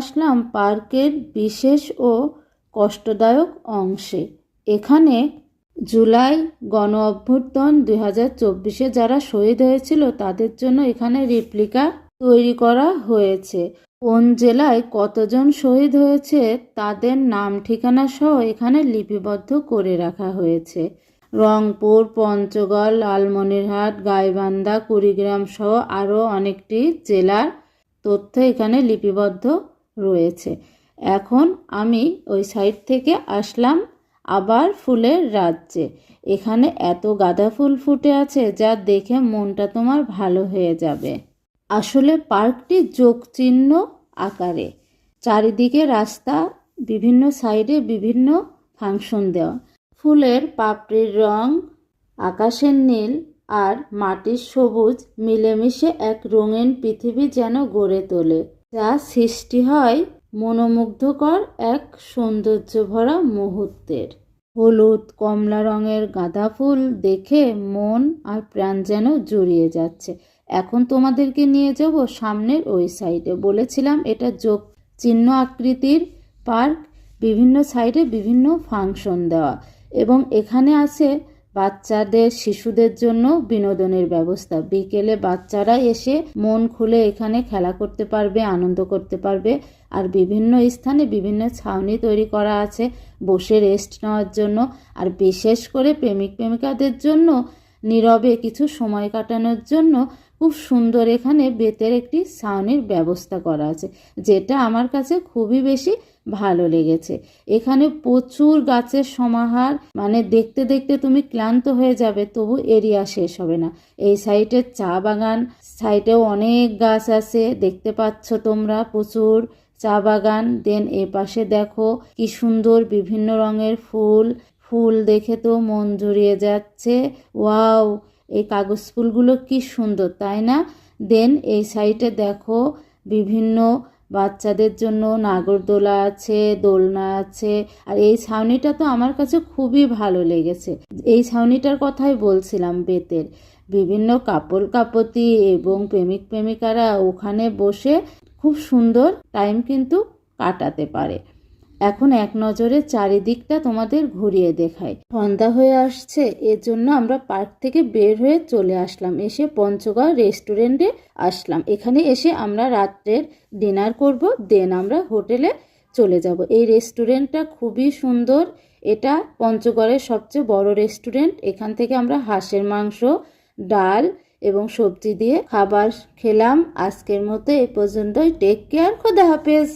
আসলাম পার্কের বিশেষ ও কষ্টদায়ক অংশে। এখানে জুলাই গণ অভ্যুত্থান দুই হাজার চব্বিশে যারা শহীদ হয়েছিল, তাদের জন্য এখানে রেপ্লিকা তৈরি করা হয়েছে। কোন জেলায় কতজন শহীদ হয়েছে, তাদের নাম ঠিকানা সহ এখানে লিপিবদ্ধ করে রাখা হয়েছে। রংপুর, পঞ্চগড়, লালমনিরহাট, গাইবান্ধা, কুড়িগ্রাম সহ আরও অনেকটি জেলার তথ্য এখানে লিপিবদ্ধ রয়েছে। এখন আমি ওই সাইড থেকে আসলাম আবার ফুলের রাজ্যে। এখানে এত গাঁদা ফুল ফুটে আছে যা দেখে মনটা তোমার ভালো হয়ে যাবে। আসলে পার্কটি যোগচিহ্ন আকারে। চারিদিকে রাস্তা, বিভিন্ন সাইডে বিভিন্ন ফাংশন দেওয়া। ফুলের পাপড়ির রং আকাশের নীল আর মাটির সবুজ মিলেমিশে এক রঙিন পৃথিবী যেন গড়ে তোলে। যা সৃষ্টি হয় মনোমুগ্ধকর এক সৌন্দর্য ভরা মুহূর্তের। হলুদ, কমলা রঙের গাঁদা ফুল দেখে মন আর প্রাণ যেন জড়িয়ে যাচ্ছে। এখন তোমাদেরকে নিয়ে যাব সামনের ওই সাইডে। বলেছিলাম এটা যোগ চিহ্ন আকৃতির পার্ক, বিভিন্ন সাইডে বিভিন্ন ফাংশন দেওয়া। এবং এখানে আছে বাচ্চাদের, শিশুদের জন্য বিনোদনের ব্যবস্থা। বিকেলে বাচ্চারা এসে মন খুলে এখানে খেলা করতে পারবে, আনন্দ করতে পারবে। আর বিভিন্ন স্থানে বিভিন্ন ছাউনি তৈরি করা আছে বসে রেস্ট নেওয়ার জন্য। আর বিশেষ করে প্রেমিক প্রেমিকাদের জন্য নীরবে কিছু সময় কাটানোর জন্য খুব সুন্দর এখানে বেতের একটি ছাউনির ব্যবস্থা করা আছে, যেটা আমার কাছে খুবই বেশি ভালো লেগেছে। এখানে প্রচুর গাছের সমাহার মানে দেখতে দেখতে তুমি ক্লান্ত হয়ে যাবে, তবু এরিয়া শেষ হবে না। এই সাইডে চা বাগান, সাইডেও অনেক গাছ আছে, দেখতে পাচ্ছ তোমরা প্রচুর চা বাগান। দেন এ পাশে দেখো কি সুন্দর বিভিন্ন রঙের ফুল ফুল দেখে তো মন জুড়িয়ে যাচ্ছে। ওয়াও! এই কাগজ ফুলগুলো কি সুন্দর, তাই না? দেন এই সাইডে দেখো, বিভিন্ন বাচ্চাদের জন্য নাগরদোলা আছে, দোলনা আছে, আর এই ছাউনিটা তো আমার কাছে খুবই ভালো লেগেছে। এই ছাউনিটার কথাই বলছিলাম বেতের। বিভিন্ন কাপড় কাপতি এবং প্রেমিক প্রেমিকারা ওখানে বসে খুব সুন্দর টাইম কিন্তু কাটাতে পারে। এখন এক নজরে চারিদিকটা তোমাদের ঘুরিয়ে দেখাই। সন্ধ্যা হয়ে আসছে এর জন্য আমরা পার্ক থেকে বের হয়ে চলে আসলাম। এসে পঞ্চগড় রেস্টুরেন্টে আসলাম। এখানে এসে আমরা রাত্রের ডিনার করব, দেন আমরা হোটেলে চলে যাব। এই রেস্টুরেন্টটা খুবই সুন্দর। এটা পঞ্চগড়ের সবচেয়ে বড় রেস্টুরেন্ট। এখান থেকে আমরা হাঁসের মাংস, ডাল এবং সবজি দিয়ে খাবার খেলাম। আজকের মতো এ পর্যন্তই। টেক কেয়ার খোদা হাফেজ।